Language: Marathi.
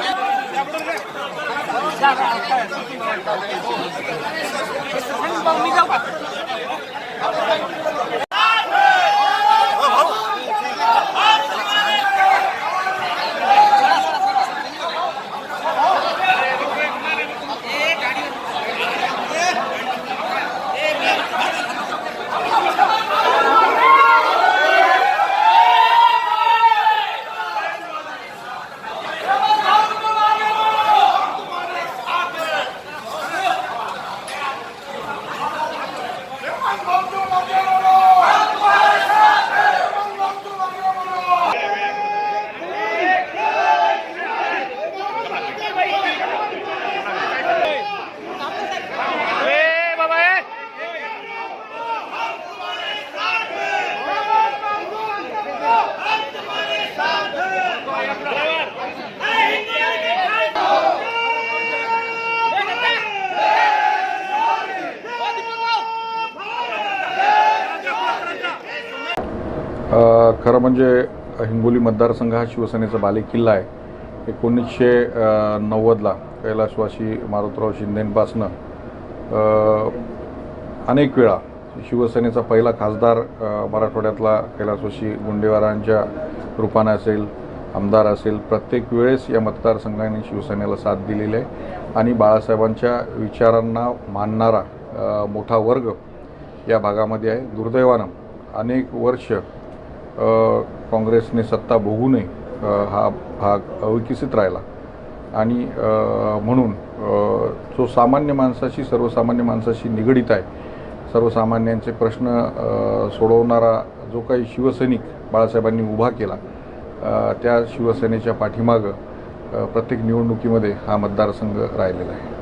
Thank you. खरं म्हणजे हिंगोली मतदारसंघ हा शिवसेनेचा बालेकिल्ला आहे. एकोणीसशे नव्वदला कैलाशवासी मारुतराव शिंदेंपासनं अनेक वेळा शिवसेनेचा पहिला खासदार मराठवाड्यातला कैलासवासी गुंडेवारांच्या रूपाने असेल आमदार असेल प्रत्येक वेळेस या मतदारसंघाने शिवसेनेला साथ दिलेली आहे. आणि बाळासाहेबांच्या विचारांना मानणारा मोठा वर्ग या भागामध्ये आहे. दुर्दैवानं अनेक वर्ष काँग्रेसने सत्ता भोगू नये हा भाग अविकसित राहिला. आणि म्हणून जो सामान्य माणसाशी सर्वसामान्य माणसाशी निगडीत आहे सर्वसामान्यांचे प्रश्न सोडवणारा जो काही शिवसैनिक बाळासाहेबांनी उभा केला त्या शिवसेनेच्या पाठीमागं प्रत्येक निवडणुकीमध्ये हा मतदारसंघ राहिलेला आहे.